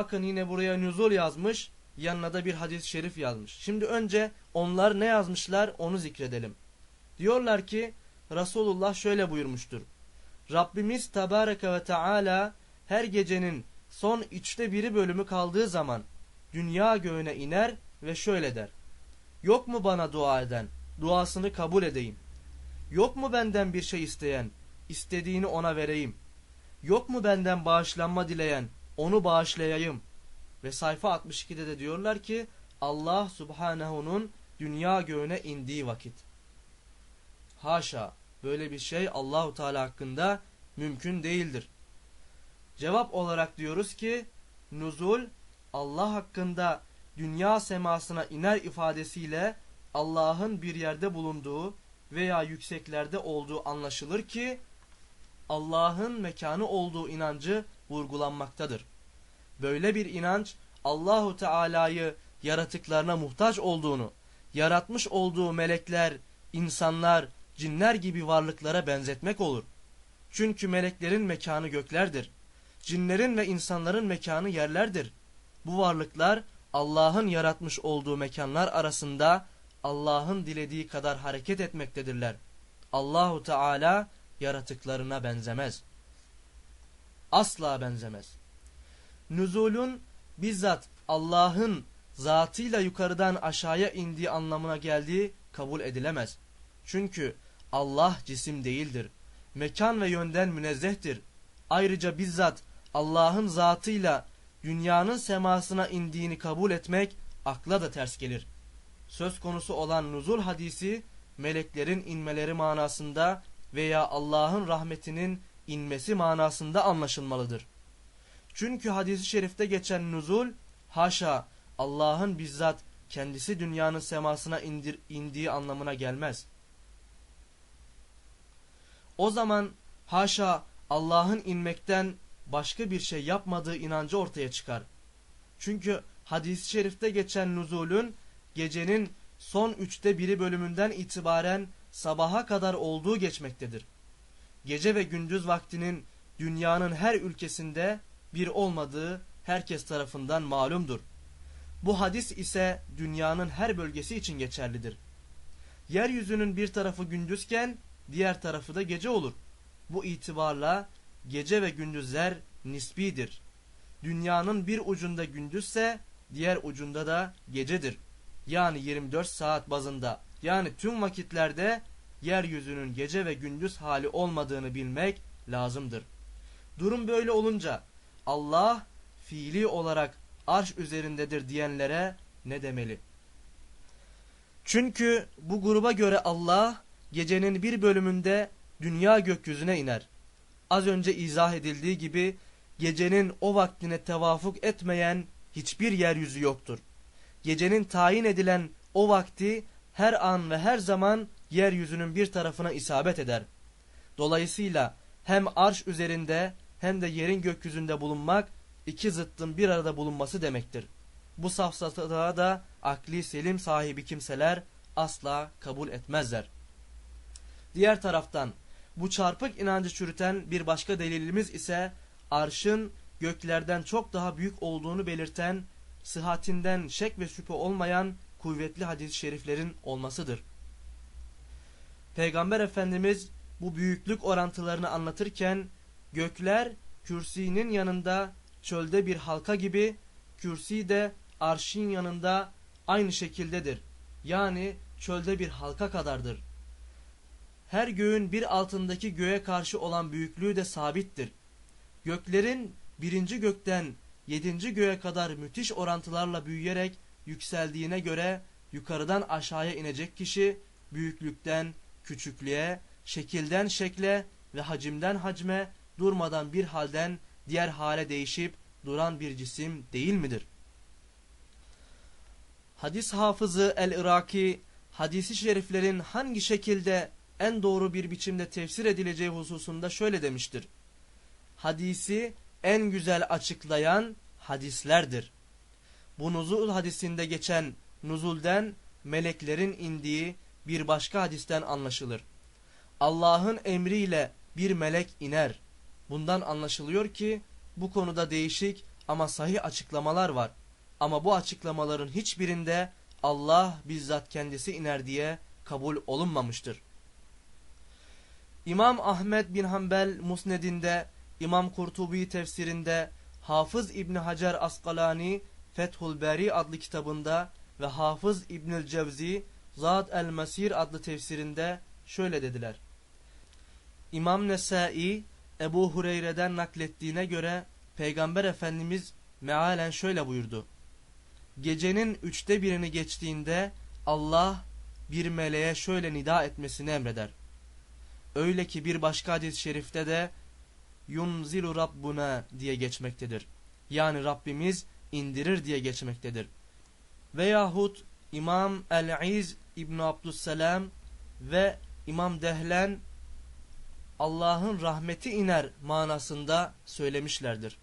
Bakın yine buraya nüzul yazmış. Yanına da bir hadis-i şerif yazmış. Şimdi önce onlar ne yazmışlar onu zikredelim. Diyorlar ki Resulullah şöyle buyurmuştur. Rabbimiz Tebareke ve Teala her gecenin son üçte biri bölümü kaldığı zaman dünya göğüne iner ve şöyle der. Yok mu bana dua eden? Duasını kabul edeyim. Yok mu benden bir şey isteyen? İstediğini ona vereyim. Yok mu benden bağışlanma dileyen? Onu bağışlayayım. Ve sayfa 62'de de diyorlar ki Allah Subhanahu'nun dünya göğüne indiği vakit. Haşa böyle bir şey Allahu Teala hakkında mümkün değildir. Cevap olarak diyoruz ki nuzul Allah hakkında dünya semasına iner ifadesiyle Allah'ın bir yerde bulunduğu veya yükseklerde olduğu anlaşılır ki Allah'ın mekanı olduğu inancı vurgulanmaktadır. Böyle bir inanç Allahu Teala'yı yaratıklarına muhtaç olduğunu, yaratmış olduğu melekler, insanlar, cinler gibi varlıklara benzetmek olur. Çünkü meleklerin mekanı göklerdir. Cinlerin ve insanların mekanı yerlerdir. Bu varlıklar Allah'ın yaratmış olduğu mekanlar arasında Allah'ın dilediği kadar hareket etmektedirler. Allahu Teala yaratıklarına benzemez. Asla benzemez. Nüzulün bizzat Allah'ın zatıyla yukarıdan aşağıya indiği anlamına geldiği kabul edilemez. Çünkü Allah cisim değildir. Mekan ve yönden münezzehtir. Ayrıca bizzat Allah'ın zatıyla dünyanın semasına indiğini kabul etmek akla da ters gelir. Söz konusu olan nuzul hadisi meleklerin inmeleri manasında veya Allah'ın rahmetinin inmesi manasında anlaşılmalıdır. Çünkü hadisi şerifte geçen nuzul haşa Allah'ın bizzat kendisi dünyanın semasına indir, indiği anlamına gelmez. O zaman haşa Allah'ın inmekten başka bir şey yapmadığı inancı ortaya çıkar. Çünkü hadis-i şerifte geçen nuzulün gecenin son üçte biri bölümünden itibaren sabaha kadar olduğu geçmektedir. Gece ve gündüz vaktinin dünyanın her ülkesinde bir olmadığı herkes tarafından malumdur. Bu hadis ise dünyanın her bölgesi için geçerlidir. Yeryüzünün bir tarafı gündüzken diğer tarafı da gece olur. Bu itibarla gece ve gündüzler nisbidir. Dünyanın bir ucunda gündüzse diğer ucunda da gecedir. Yani 24 saat bazında yani tüm vakitlerde yeryüzünün gece ve gündüz hali olmadığını bilmek lazımdır. Durum böyle olunca Allah fiili olarak arş üzerindedir diyenlere ne demeli? Çünkü bu gruba göre Allah gecenin bir bölümünde dünya gökyüzüne iner. Az önce izah edildiği gibi gecenin o vaktine tevafuk etmeyen hiçbir yeryüzü yoktur. Gecenin tayin edilen o vakti her an ve her zaman yeryüzünün bir tarafına isabet eder. Dolayısıyla hem arş üzerinde hem de yerin gökyüzünde bulunmak iki zıttın bir arada bulunması demektir. Bu safsatalığa da akli selim sahibi kimseler asla kabul etmezler. Diğer taraftan bu çarpık inancı çürüten bir başka delilimiz ise arşın göklerden çok daha büyük olduğunu belirten sıhhatinden şek ve şüphe olmayan kuvvetli hadis-i şeriflerin olmasıdır. Peygamber Efendimiz bu büyüklük orantılarını anlatırken gökler kürsinin yanında çölde bir halka gibi kürsi de arşın yanında aynı şekildedir. Yani çölde bir halka kadardır. Her göğün bir altındaki göğe karşı olan büyüklüğü de sabittir. Göklerin birinci gökten yedinci göğe kadar müthiş orantılarla büyüyerek yükseldiğine göre yukarıdan aşağıya inecek kişi büyüklükten küçüklüğe, şekilden şekle ve hacimden hacme durmadan bir halden diğer hale değişip duran bir cisim değil midir? Hadis hafızı El-Iraki hadisi şeriflerin hangi şekilde en doğru bir biçimde tefsir edileceği hususunda şöyle demiştir. Hadisi en güzel açıklayan hadislerdir. Bu nuzul hadisinde geçen nuzulden meleklerin indiği bir başka hadisten anlaşılır. Allah'ın emriyle bir melek iner. Bundan anlaşılıyor ki bu konuda değişik ama sahih açıklamalar var. Ama bu açıklamaların hiçbirinde Allah bizzat kendisi iner diye kabul olunmamıştır. İmam Ahmet bin Hanbel Musned'inde, İmam Kurtubi tefsirinde, Hafız İbni Hacer Askalani Fethul Beri adlı kitabında ve Hafız İbnül Cevzi Zad el-Mesir adlı tefsirinde şöyle dediler. İmam Nesai Ebu Hureyre'den naklettiğine göre Peygamber Efendimiz mealen şöyle buyurdu. Gecenin üçte birini geçtiğinde Allah bir meleğe şöyle nida etmesini emreder. Öyle ki bir başka hadis-i şerifte de yunzilu rabbuna diye geçmektedir. Yani Rabbimiz indirir diye geçmektedir. Veyahut İmam El-İz İbn Abdüsselam ve İmam Dehlen Allah'ın rahmeti iner manasında söylemişlerdir.